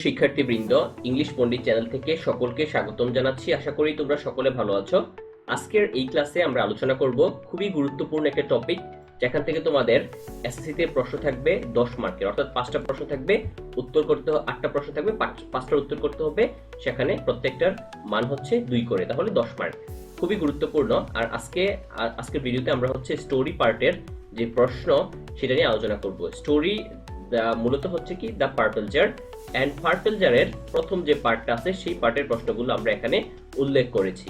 শিক্ষার্থীবৃন্দ, ইংলিশ পণ্ডিত চ্যানেল থেকে সকলকে স্বাগতম জানাচ্ছি। আশা করি তোমরা সকলে ভালো আছো। আজকের এই ক্লাসে আমরা আলোচনা করব খুবই গুরুত্বপূর্ণ একটা টপিক যেখান থেকে তোমাদের এসএসসি তে প্রশ্ন থাকবে দশ মার্কের, অর্থাৎ পাঁচটা প্রশ্ন থাকবে, উত্তর করতে আটটা প্রশ্ন থাকবে, পাঁচ- পাঁচটার উত্তর করতে হবে, সেখানে প্রত্যেকটার মান হচ্ছে দুই করে, তাহলে দশ মার্ক। খুবই গুরুত্বপূর্ণ। আর আজকে আজকের ভিডিওতে আমরা হচ্ছে স্টোরি পার্টের যে প্রশ্ন, সেটা নিয়ে আলোচনা করব। স্টোরি মূলত হচ্ছে কি? The purple jar and purple জারের প্রথম যে পার্টটা আছে, সেই পার্টের প্রশ্নগুলো আমরা এখানে উল্লেখ করেছি।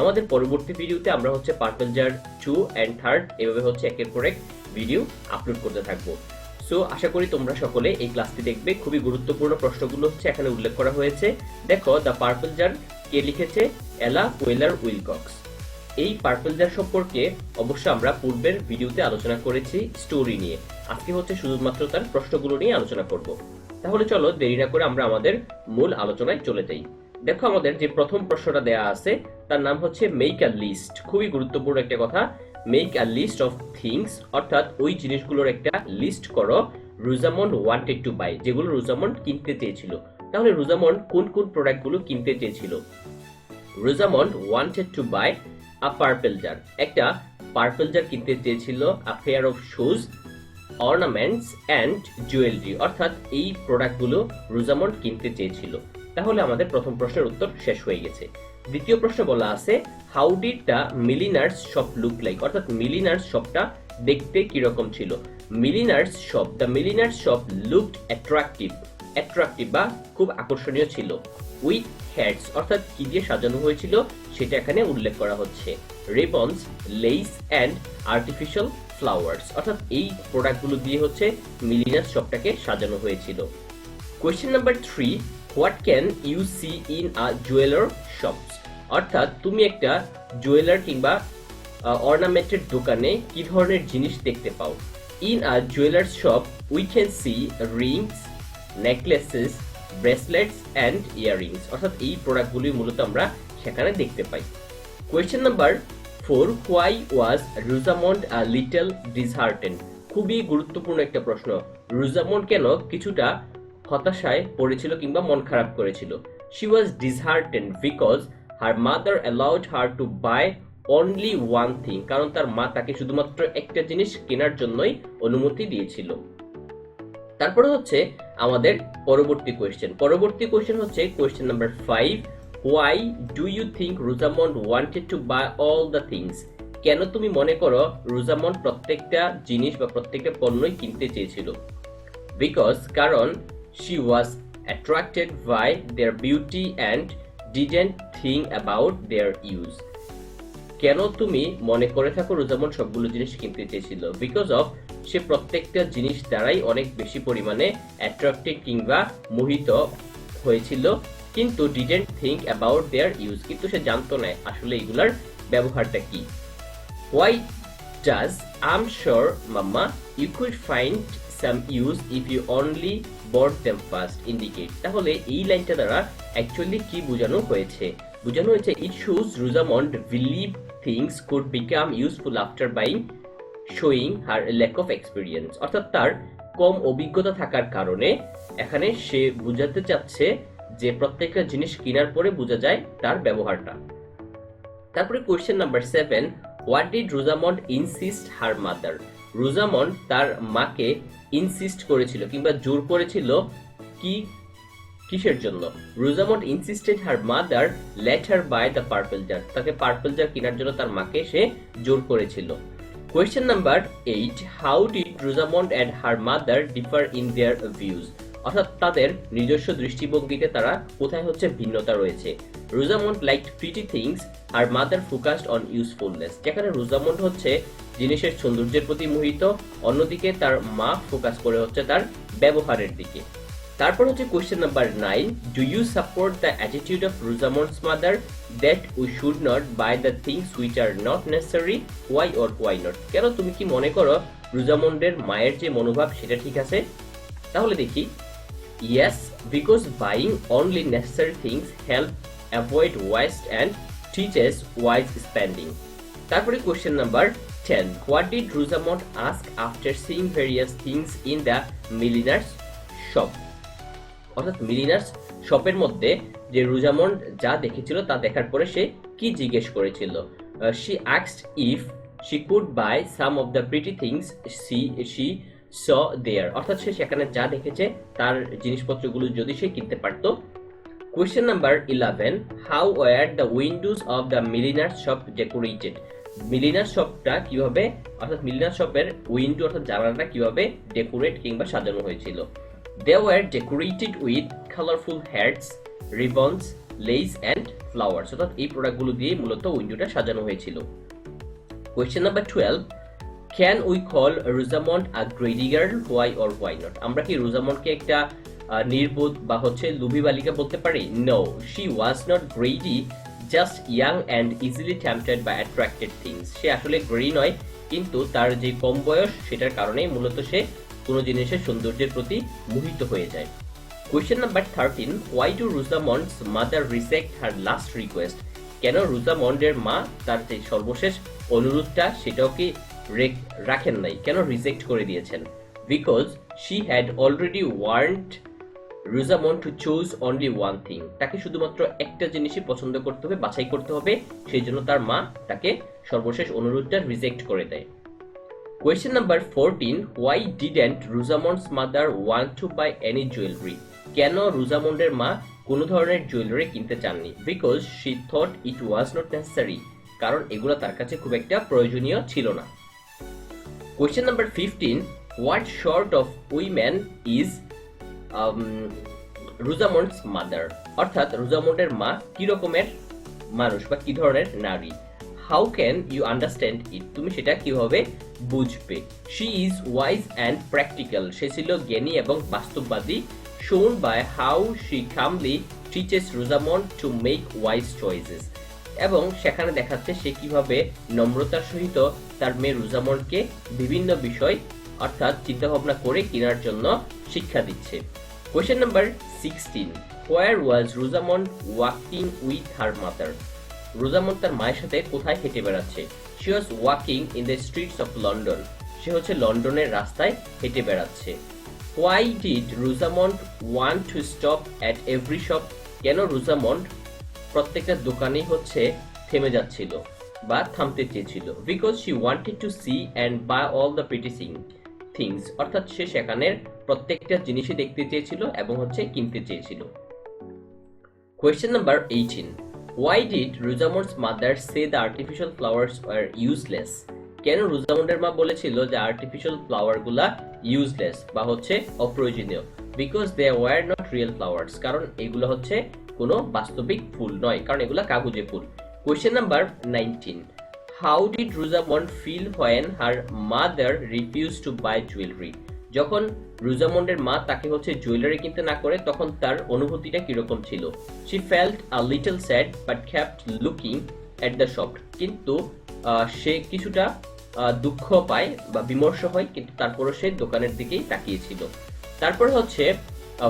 আমাদের পরবর্তী ভিডিওতে আমরা হচ্ছে purple jar two and third এভাবে হচ্ছে একের পর এক ভিডিও আপলোড করতে থাকব। সো আশা করি তোমরা সকলে এই ক্লাসটি দেখবে। খুবই গুরুত্বপূর্ণ প্রশ্নগুলো হচ্ছে এখানে উল্লেখ করা হয়েছে। দেখো দ্য পার্পল জার কে লিখেছে এলা ওয়েলার উইলকক্স। এই পার্পল জার সম্পর্কে অবশ্য আমরা পূর্বের ভিডিওতে আলোচনা করেছি স্টোরি নিয়ে। আজকে হচ্ছে শুধুমাত্র তার প্রশ্নগুলো নিয়ে আলোচনা করব। তাহলে চলো দেরি না করে আমরা আমাদের মূল আলোচনায় চলে যাই। দেখো আমাদের যে প্রথম প্রশ্নটা দেয়া আছে, তার নাম হচ্ছে মেক আ লিস্ট খুবই গুরুত্বপূর্ণ একটা কথা। Make a list of things অর্থাৎ ওই জিনিসগুলোর একটা লিস্ট করো রুজামন্ড ওয়ান্টেড টু বাই যেগুলো রুজামন্ড কিনতে চেয়েছিল। তাহলে রুজামন্ড কোন কোন প্রোডাক্টগুলো কিনতে চেয়েছিল? Rosamond wanted to buy a purple jar একটা পার্পল জার কিনতে চেয়েছিল a pair of shoes ornaments and jewellery অর্থাৎ এই প্রোডাক্টগুলো রুজামন্ড কিনতে চেয়েছিল। তাহলে আমাদের প্রথম প্রশ্নের উত্তর শেষ হয়ে গেছে। দ্বিতীয় প্রশ্ন বলা আছে how did the milliner's shop look like অর্থাৎ মিলিনার্স শপটা দেখতে কীরকম ছিল? Milliner's shop the milliner's shop looked attractive attractive বা খুব আকর্ষণীয় ছিল। উইথ হ্যাডস অর্থাৎ কি দিয়ে সাজানো হয়েছিল, সেটা এখানে উল্লেখ করা হচ্ছে। Ribbons lace and artificial flowers অর্থাৎ এই প্রোডাক্টগুলো দিয়ে হচ্ছে মিলিনার্স শপটাকে সাজানো হয়েছিল। Question number three what can you see in a jeweller shops অর্থাৎ তুমি একটা জুয়েলার কিংবা অর্নামেন্টের দোকানে কি ধরনের জিনিস দেখতে পাও? In a jeweller shop we can see rings necklaces bracelets and earrings অর্থাৎ এই প্রোডাক্টগুলি মূলত আমরা সেখানে দেখতে পাই। Question number four, why was Rosamond a little dishearten? খুবই গুরুত্বপূর্ণ একটা প্রশ্ন। রুজামন্ড কেন কিছুটা হতাশায় পড়েছিল কিংবা মন খারাপ করেছিল? She was dishearten because her mother allowed her to buy only one thing কারণ তার মা তাকে শুধুমাত্র একটা জিনিস কেনার জন্যই অনুমতি দিয়েছিল। তারপরে হচ্ছে আমাদের পরবর্তী কোয়েশ্চেন পরবর্তী কোয়েশ্চেন হচ্ছে question number five why do you think Rosamond wanted to buy all the things কেন তুমি মনে করো রুজামন্ড প্রত্যেকটা জিনিস বা প্রত্যেকটা পণ্যই কিনতে চেয়েছিল? বিকজ কারণ she was attracted by their beauty and didn't think about their use কেন তুমি মনে করে থাকো রোজামন্ড সবগুলো জিনিস কিনতে চেয়েছিল? বিকজ অফ সে প্রত্যেকটা জিনিস দ্বারাই অনেক বেশি পরিমাণে অ্যাট্রাক্টিভ কিংবা মোহিত হয়েছিল কিন্তু didn't think about their use কিন্তু সে জানতো না আসলে এগুলার ব্যবহারটা কি। Why does I'm sure mamma you could find some use if you only bought them first indicate তাহলে এই লাইনটা দ্বারা অ্যাকচুয়ালি কি বোঝানো হয়েছে? বোঝানো হয়েছে it shows Rosamond believe things could become useful after buying showing her lack of experience অর্থাৎ তার কম অভিজ্ঞতা থাকার কারণে এখানে সে বোঝাতে চাচ্ছে যে প্রত্যেকটা জিনিস কেনার পরে বোঝা যায় তার ব্যবহারটা। তারপরে question number seven what did Rosamond insist her mother Rosamond তার মাকে ইনসিস্ট করেছিল কিংবা জোর করেছিল কি, কিসের জন্য? Rosamond insisted her mother let her buy the purple jar তাকে পার্পল জার কেনার জন্য তার মাকে সে জোর করেছিল। Question number eight how did Rosamond and her mother differ in their views অর্থাৎ তাদের নিজস্ব দৃষ্টিভঙ্গিতে তারা কোথায় হচ্ছে ভিন্নতা রয়েছে। রুজামন্ড লাইক প্রিটি থিংস আর মাদার ফোকাসড অন ইউজফুলনেস যেখানে রুজামন্ড হচ্ছে জিনিসের সৌন্দর্যের প্রতি মোহিত, অন্যদিকে তার মা ফোকাস করে হচ্ছে তার ব্যবহারের দিকে। তারপর হচ্ছে question number nine do you support the attitude of Rosamond's mother that we should not buy the things which are not necessary why or why not কেন তুমি কি মনে করো রুজামন্ডের মায়ের যে মনোভাব সেটা ঠিক আছে? তাহলে দেখি। Yes because buying only necessary things help avoid waste and teaches wise spending তারপরে question number ten what did Rosamond ask after seeing various things in the milliner's shop অর্থাৎ মিলিনার্স শপের মধ্যে যে রুজামন্ড যা দেখেছিল তা দেখার পরে সে কি জিজ্ঞেস করেছিল? She আক্সড if she could buy some of the pretty things see she saw there অর্থাৎ সে সেখানে যা দেখেছে, তার জিনিসপত্রগুলো যদি সে কিনতে পারতো। Question number eleven how were the windows of the milliner shop decorated milliner শপটা কীভাবে, অর্থাৎ মিলিনার শপের উইন্ডো অর্থাৎ জানালাটা কীভাবে ডেকোরেট কিংবা সাজানো হয়েছিল? They were decorated with colourful hats ribbons lace and flowers অর্থাৎ এই প্রোডাক্টগুলো দিয়ে মূলত উইন্ডোটা সাজানো হয়েছিল। Question number twelve can we call Rosamond a greedy girl why or why not আমরা কি রুজামন্ডকে একটা নির্বোধ বা হচ্ছে লুভি বালিকা বলতে পারি? No she was not greedy just young and easily tempted by attracted things সে আসলে গ্রেডি নয়, কিন্তু তার যে কম বয়স, সেটার কারণেই মূলত সে কোনো জিনিসের সৌন্দর্যের প্রতি মোহিত হয়ে যায়। Question number thirteen why do Rosamond's mother reject her last request কেন রুজামন্ডের মা তার যে সর্বশেষ অনুরোধটা, সেটাও কি রাখেন নাই। কেন রিজেক্ট করে দিয়েছেন? Because she had already warned Rosamond to choose only one thing তাকে শুধুমাত্র একটা জিনিসই পছন্দ করতে হবে, বাছাই করতে হবে, সেই জন্য তার মা তাকে সর্বশেষ অনুরোধটা রিজেক্ট করে দেয়। Question number fourteen why didn't Rosamond's mother want to buy any jewellery কেন রুজামন্ডের মা কোনো ধরনের জুয়েলারি কিনতে চাননি? Because she thought it was not necessary কারণ এগুলো তার কাছে খুব একটা প্রয়োজনীয় ছিল না। Question number fifteen what sort of woman is Rosamond's mother অর্থাৎ রুজামন্ডের মা কি রকমের মানুষ বা কি ধরনের নারী? How can you understand it তুমি সেটা কীভাবে বুঝবে? She is wise and practical সে ছিল জ্ঞানী এবং বাস্তববাদী। Shown by how she calmly teaches Rosamond to make wise choices এবং সেখানে দেখাচ্ছে সে কীভাবে নম্রতার সহিত তার মেয়ে রুজামন্ডকে বিভিন্ন বিষয়, অর্থাৎ চিন্তাভাবনা করে কেনার জন্য শিক্ষা দিচ্ছে। Question number sixteen where was Rosamond walking with her mother Rosamond তার মায়ের সাথে কোথায় হেঁটে বেড়াচ্ছে? She was walking in the streets of London সে হচ্ছে লন্ডনের রাস্তায় হেঁটে বেড়াচ্ছে। Why did Rosamond want to stop at every shop কেন রুজামন্ড প্রত্যেকটা দোকানেই হচ্ছে থেমে যাচ্ছিল বা থামতে চেয়েছিল। Because she wanted to see and buy all the pretty shining things অর্থাৎ সে সেখানের প্রত্যেকটা জিনিসই দেখতে চেয়েছিল এবং হচ্ছে কিনতে চেয়েছিল। Question number eighteen why did Rosamond's mother say the artificial flowers are useless কেন রুজামন্ডের মা বলেছিল যে আর্টিফিশিয়াল ফ্লাওয়ারগুলা ইউজলেস বা হচ্ছে অপ্রয়োজনীয়? Because they were not real flowers কারণ এগুলো হচ্ছে কোনো বাস্তবিক ফুল নয়, কারণ এগুলো কাগজে ফুল question number nineteen how did Rosamond feel when her mother refuse to buy jewellery যখন রুজামন্ডের মা তাকে হচ্ছে জুয়েলারি কিনতে না করে, তখন তার অনুভূতিটা কীরকম ছিল? She felt a little sad but kept looking at the shop কিন্তু সে কিছুটা দুঃখ পায় বা বিমর্ষ হয়, কিন্তু তারপরও সে দোকানের দিকেই তাকিয়েছিল তারপর হচ্ছে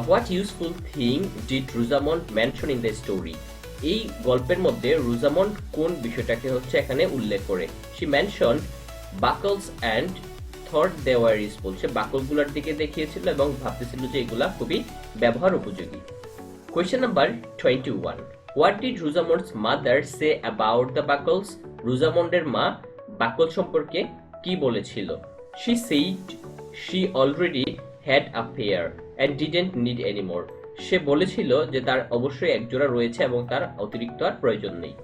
what useful thing did Rosamond mention in the story এই গল্পের মধ্যে রুজামন্ড কোন বিষয়টাকে হচ্ছে এখানে উল্লেখ করে? She mention buckles and thought they were useful সে বাকলগুলোর দিকে দেখিয়েছিল এবং ভাবতেছিল যে এগুলা খুবই ব্যবহার উপযোগী। Question number twenty one what did Rosamond's mother say about the buckles রুজামন্ডের মা বাকল সম্পর্কে কি বলেছিল? She said she already had a pair and didn't need anymore সে বলেছিল যে তার অবশ্যই একজোড়া রয়েছে এবং তার অতিরিক্ত আর প্রয়োজন নেই।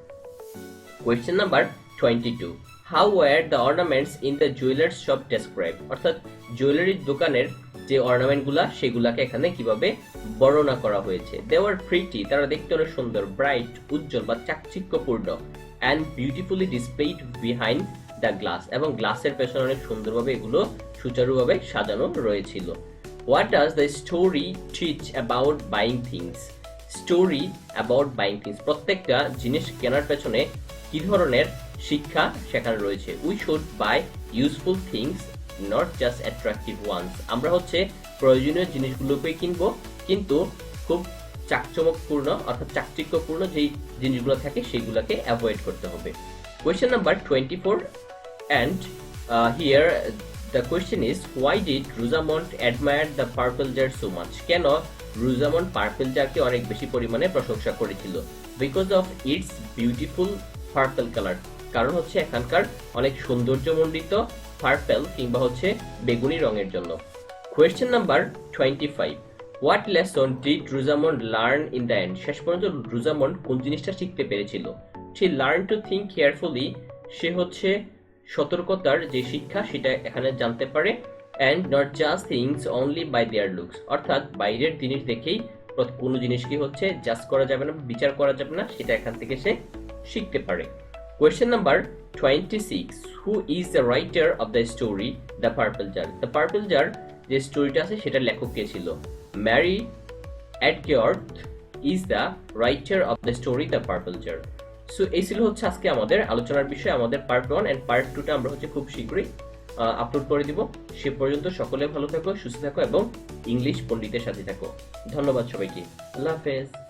Question number twenty two how were the ornaments in the jewellers shop describe অর্থাৎ জুয়েলারির দোকানের যে অর্নামেন্টগুলা সেগুলাকে এখানে কীভাবে বর্ণনা করা হয়েছে? দেওয়ার প্রিটি তারা দেখতে অনেক সুন্দর ব্রাইট উজ্জ্বল বা চাকচিক্যপূর্ণ and beautifully displayed behind the glass এবং গ্লাসের পেছনে অনেক সুন্দরভাবে এগুলো সুচারুভাবে সাজানো রয়েছিল। What does the story teach about buying things story about buying things প্রত্যেকটা জিনিস কেনার পেছনে কি ধরনের শিক্ষা সেখানে রয়েছে? We should buy useful things not just attractive ones আমরা হচ্ছে প্রয়োজনীয় জিনিসগুলোকে কিনবো, কিন্তু খুব চাকচমকপূর্ণ অর্থাৎ চাকচিক্যপূর্ণ যেই জিনিসগুলো থাকে সেগুলোকে অ্যাভয়েড করতে হবে। Question number twenty four and here the question is why did Rosamond admire the purple jar so much কেন রুজামন পার্পেল জারকে অনেক বেশি পরিমাণে প্রশংসা করেছিল? Because of its beautiful purple colour কারণ হচ্ছে এখানকার অনেক সৌন্দর্যমণ্ডিত পার্পেল কিংবা হচ্ছে বেগুনি রঙের জন্য। Question number twenty five what lesson did Rosamond learn in the end শেষ পর্যন্ত রুজামন কোন জিনিসটা শিখতে পেরেছিল? সে লার্ন টু থিঙ্ক কেয়ারফুলি সে হচ্ছে সতর্কতার যে শিক্ষা সেটা এখানে জানতে পারে and not just things only by their looks অর্থাৎ বাইরের জিনিস দেখেই কোনো জিনিসকে হচ্ছে জাজ করা যাবে না, বিচার করা যাবে না, সেটা এখান থেকে সে শিখতে পারে। Question number twenty six who is the writer of the story the purple jar the purple jar যে স্টোরিটা আছে, সেটা লেখক কে ছিল? Mary Edgeworth is the writer of the story the purple jar so এই ছিল হচ্ছে আজকে আমাদের আলোচনার বিষয়, আমাদের পার্ট ওয়ান অ্যান্ড পার্ট টুটা আমরা হচ্ছে খুব শীঘ্রই আপলোড করে দিব। সে পর্যন্ত সকলে ভালো থাকো, সুস্থ থাকো এবং ইংলিশ পণ্ডিতের সাথে থাকো। ধন্যবাদ সবাইকে। আল্লাহ হাফেজ।